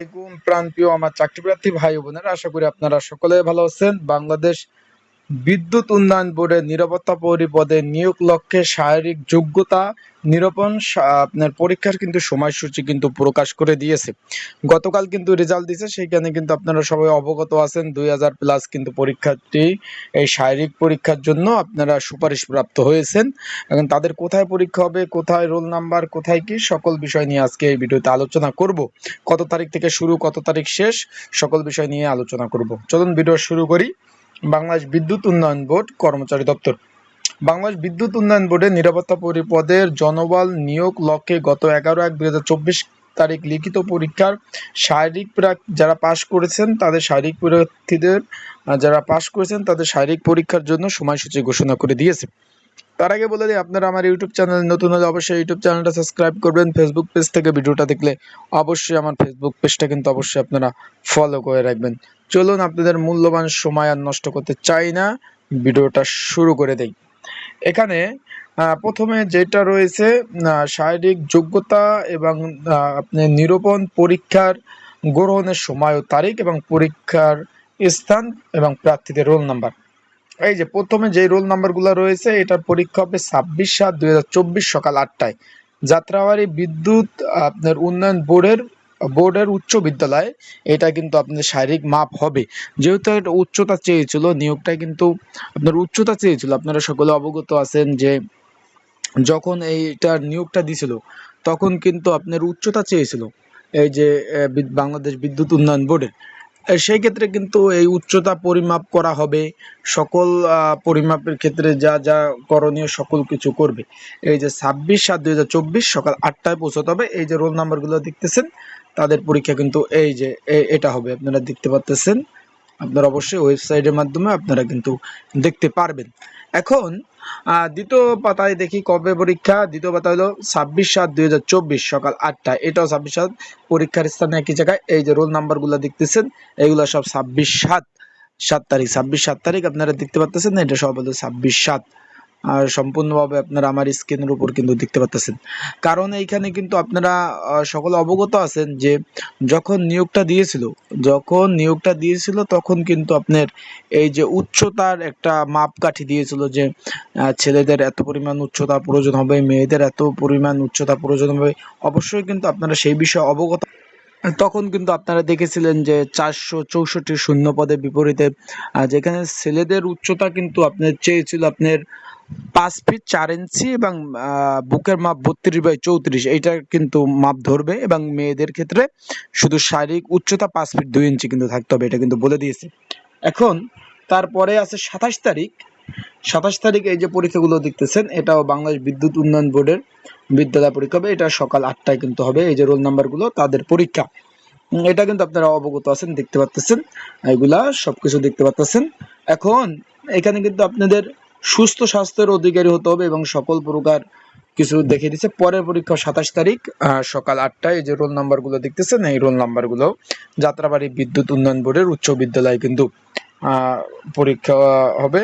আলাইকুম। প্রাণপ্রিয় আমার চাকরি প্রার্থী ভাই বোনেরা আশা করি আপনারা সকলে ভালো আছেন। বাংলাদেশ বিদ্যুৎ উন্নয়ন বোর্ডের নিরাপত্তা পরিপদে নিয়োগ লক্ষ্যে শারীরিক যোগ্যতা নিরূপণ আপনার পরীক্ষার কিন্তু সময়সূচি কিন্তু প্রকাশ করে দিয়েছে। গতকাল কিন্তু রেজাল্ট দিয়েছে সেইখানে কিন্তু আপনারা সবাই অবগত আছেন, দুই হাজার প্লাস কিন্তু পরীক্ষার্থী এই শারীরিক পরীক্ষার জন্য আপনারা সুপারিশ প্রাপ্ত হয়েছেন। এখন তাদের কোথায় পরীক্ষা হবে, কোথায় রোল নাম্বার, কোথায় কি, সকল বিষয় নিয়ে আজকে এই ভিডিওতে আলোচনা করব। কত তারিখ থেকে শুরু, কত তারিখ শেষ, সকল বিষয় নিয়ে আলোচনা করব। চলুন ভিডিও শুরু করি। বাংলাদেশ বিদ্যুৎ উন্নয়ন বোর্ড কর্মচারী দপ্তর। বাংলাদেশ বিদ্যুৎ উন্নয়ন বোর্ডের নিরাপত্তা পরিপদের জনবল নিয়োগ লক্ষ্যে গত এগারো এক দুই তারিখ লিখিত পরীক্ষার শারীরিক যারা পাশ করেছেন তাদের শারীরিক পরীক্ষার্থীদের যারা পাশ করেছেন তাদের শারীরিক পরীক্ষার জন্য সময়সূচি ঘোষণা করে দিয়েছে। তার আগে বলে দিই, আপনারা আমার ইউটিউব চ্যানেল নতুন হলে অবশ্যই ইউটিউব চ্যানেলটা সাবস্ক্রাইব করবেন। ফেসবুক পেজ থেকে ভিডিওটা দেখলে অবশ্যই আমার ফেসবুক পেজটা কিন্তু অবশ্যই আপনারা ফলো করে রাখবেন। চলুন, আপনাদের মূল্যবান সময় আর নষ্ট করতে চাই না। ভিডিওটা শুরু করে দেই। এখানে প্রথমে যেটা রয়েছে শারীরিক যোগ্যতা এবং আপনি নিরূপণ পরীক্ষার গ্রহণের সময় ও তারিখ এবং পরীক্ষার স্থান এবং প্রার্থীদের রোল নাম্বার। এই যে প্রথমে যে রোল নাম্বারগুলো রয়েছে, এটার পরীক্ষা হবে ছাব্বিশ সাত দুই সকাল আটটায়। যাত্রাবাড়ি বিদ্যুৎ আপনার উন্নয়ন বোর্ডের বোর্ডের উচ্চ বিদ্যালয়, এটা কিন্তু আপনার শারীরিক মাপ হবে। যেহেতু এটা উচ্চতা চেয়েছিল, নিয়োগটা কিন্তু আপনার উচ্চতা চেয়েছিল, আপনারা সকলে অবগত আছেন যে যখন এইটার নিয়োগটা দিছিল, তখন কিন্তু আপনার উচ্চতা চেয়েছিল। এই যে বাংলাদেশ বিদ্যুৎ উন্নয়ন বোর্ডের। সেই ক্ষেত্রে কিন্তু এই উচ্চতা পরিমাপ করা হবে। সকল পরিমাপের ক্ষেত্রে যা যা করণীয় সকল কিছু করবে। এই যে ছাব্বিশ সাত দুই সকাল আটটায় পৌঁছতে হবে। এই যে রোল নাম্বারগুলো দেখতেছেন, তাদের পরীক্ষা কিন্তু এই যে এটা হবে। আপনারা দেখতে পাচ্তেছেন আপনারা অবশ্যই ওয়েবসাইটের মাধ্যমে আপনারা কিন্তু দেখতে পারবেন। এখন দ্বিতীয় পাতায় দেখি কবে পরীক্ষা। দ্বিতীয় পাতা হলো ছাব্বিশ সাত দুই হাজার চব্বিশ সকাল আটটায়। এটাও ছাব্বিশ সাত। পরীক্ষার স্থানে একই জায়গায়। এই যে রোল নাম্বারগুলো দেখতেছেন, এইগুলো সব ছাব্বিশ সাত। সাত তারিখ, ছাব্বিশ সাত তারিখ আপনারা দেখতে পাচ্ছেন এটা সব হলো ছাব্বিশ সাত। আর সম্পূর্ণভাবে আপনারা আমার স্ক্রিনের উপর কিন্তু দেখতে পাচ্ছেন কারণ এইখানে কিন্তু আপনারা সকলে অবগত আছেন যে যখন নিয়োগটা দিয়েছিল, যখন নিয়োগটা দিয়েছিল তখন কিন্তু আপনার এই যে উচ্চতার একটা মাপকাঠি দিয়েছিল যে ছেলেদের এত পরিমাণ উচ্চতা প্রয়োজন হবে, মেয়েদের এত পরিমাণ উচ্চতা প্রয়োজন হবে, অবশ্যই কিন্তু আপনারা সেই বিষয়ে অবগত তখন কিন্তু আপনারা দেখেছিলেন যে চারশো চৌষট্টি শূন্য পদের বিপরীতে যেখানে ছেলেদের উচ্চতা কিন্তু আপনার চেয়েছিল আপনার পাঁচ ফিট চার ইঞ্চি এবং বুকের মাপ বত্রিশ বাই চৌত্রিশ। এইটা কিন্তু মাপ ধরবে এবং মেয়েদের ক্ষেত্রে শুধু শারীরিক উচ্চতা পাঁচ ফিট দুই ইঞ্চি কিন্তু থাকতে হবে, এটা কিন্তু বলে দিয়েছে। এখন তারপরে আছে সাতাশ তারিখ। সাতাশ তারিখ এই যে পরীক্ষাগুলো দেখতেছেন, এটাও বাংলাদেশ বিদ্যুৎ উন্নয়ন বোর্ডের বিদ্যালয় পরীক্ষা হবে। এটা সকাল আটটায় কিন্তু হবে। এই যে রোল নাম্বারগুলো, তাদের পরীক্ষা। এটা কিন্তু আপনারা অবগত আছেন, দেখতে পাচ্ছেন এগুলা সবকিছু দেখতে পাচ্ছেন এখন এখানে কিন্তু আপনাদের সুস্থ স্বাস্থ্যের অধিকারী হতে হবে এবং সকল প্রকার কিছু দেখে দিচ্ছে। পরের পরীক্ষা সাতাশ তারিখ সকাল আটটায় যে রোল নাম্বারগুলো দেখতেছেন, এই রোল নাম্বারগুলো যাত্রাবাড়ি বিদ্যুৎ উন্নয়ন বোর্ডের উচ্চ বিদ্যালয়ে কিন্তু পরীক্ষা হবে।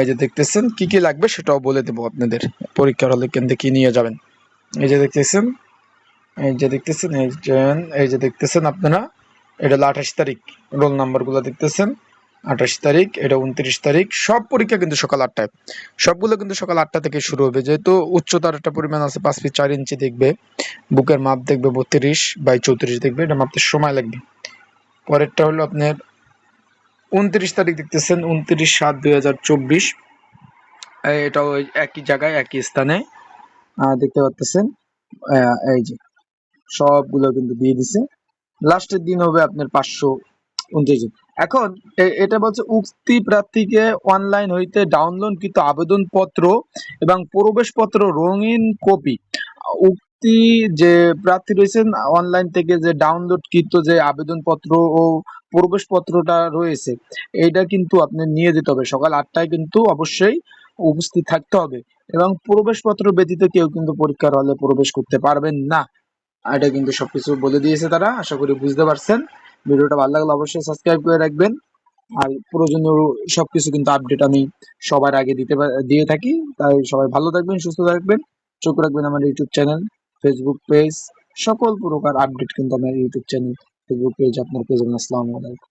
এই যে দেখতেছেন, কি কি লাগবে সেটাও বলে দেবো আপনাদের। পরীক্ষার হলে কেন্দ্রে কি নিয়ে যাবেন। এই যে দেখতেছেন, এই যে দেখতেছেন, এই যে এই যে দেখতেছেন আপনারা, এটা হলো আঠাশ তারিখ, রোল নাম্বারগুলো দেখতেছেন, আঠাশ তারিখ, এটা উনত্রিশ তারিখ, সব পরীক্ষা কিন্তু সকাল আটটায়। সবগুলো কিন্তু সকাল আটটা থেকে শুরু হবে, যেহেতু উচ্চতার একটা পরিমাণ আছে, পাঁচ ফিট চার ইঞ্চি দেখবে, বুকের মাপ দেখবে বত্রিশ বাই চৌত্রিশ দেখবে, এটা মাপতে সময় লাগবে। পরেরটা হলো আপনার উনত্রিশ তারিখ দেখতেছেন, উনত্রিশ সাত দুই হাজার চব্বিশ, এটাও একই জায়গায়, একই স্থানে। দেখতে পাচ্ছেন এই যে সবগুলো কিন্তু দিয়ে দিছে। লাস্টের দিন হবে আপনার পাঁচশো উনত্রিশ এখন এটা বলছে, উক্তি প্রার্থীকে অনলাইন হইতে ডাউনলোড কৃত আবেদনপত্র এবং প্রবেশপত্র রঙিন কপি। উক্তি যে প্রার্থী রয়েছেন অনলাইন থেকে যে ডাউনলোড কৃত যে আবেদনপত্র ও প্রবেশপত্রটা রয়েছে এটা কিন্তু আপনি নিয়ে যেতে হবে। সকাল আটটায় কিন্তু অবশ্যই উপস্থিত থাকতে হবে। এবং প্রবেশপত্র ব্যতীত কেউ কিন্তু পরীক্ষার হলে প্রবেশ করতে পারবেন না। এটা কিন্তু সবকিছু বলে দিয়েছে তারা। আশা করি বুঝতে পারছেন। ভিডিওটা ভালো লাগলে অবশ্যই সাবস্ক্রাইব করে রাখবেন। আর প্রয়োজনীয় সবকিছু কিন্তু আপডেট আমি সবার আগে দিতে দিয়ে থাকি। তাই সবাই ভালো থাকবেন, সুস্থ থাকবেন। চোখ রাখবেন আমার ইউটিউব চ্যানেল ফেসবুক পেজ সকল প্রকার আপডেট কিন্তু আমার ইউটিউব চ্যানেল ফেসবুক পেজ আপনার পেজ আসসালামু আলাইকুম।